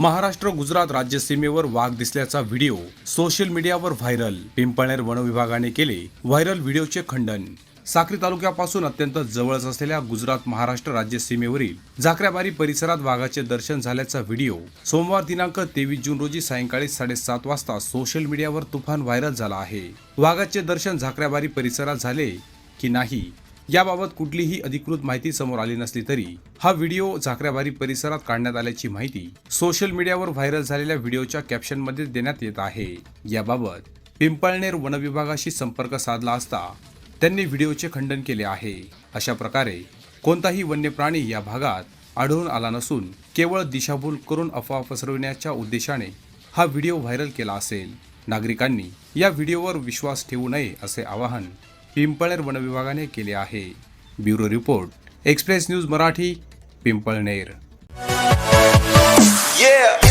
महाराष्ट्र गुजरात राज्य सीमेवर वाघ दिसल्याचा व्हिडिओ सोशल मीडियावर व्हायरल. पिंपळनेर वनविभागाने केले व्हायरल व्हिडिओचे खंडन. साक्री तालुक्यापासून अत्यंत जवळच असलेल्या गुजरात महाराष्ट्र राज्य सीमेवरील झाकऱ्याबारी परिसरात वाघाचे दर्शन झाल्याचा व्हिडिओ सोमवार दिनांक तेवीस जून रोजी सायंकाळी साडेसात वाजता सोशल मीडियावर तुफान व्हायरल झाला आहे. वाघाचे दर्शन झाकऱ्याबारी परिसरात झाले की नाही? याबाबत कुठलीही अधिकृत माहिती समोर आली नसली तरी हा व्हिडिओ झाकऱ्याबारी परिसरात काढण्यात आल्याची माहिती सोशल मीडियावर व्हायरल झालेल्या व्हिडिओच्या कॅप्शनमध्ये देण्यात येत आहे. याबाबत पिंपळनेर वनविभागाशी संपर्क साधला असता त्यांनी व्हिडिओचे खंडन केले आहे. अशा प्रकारे कोणताही वन्य प्राणी या भागात आढळून आला नसून केवळ दिशाभूल करून अफवा पसरविण्याच्या उद्देशाने हा व्हिडिओ व्हायरल केला असेल. नागरिकांनी या व्हिडिओवर विश्वास ठेवू नये असे आवाहन पिंपळनेर वनविभागाने केले आहे bureau report express news Marathi Pimpalner yeah!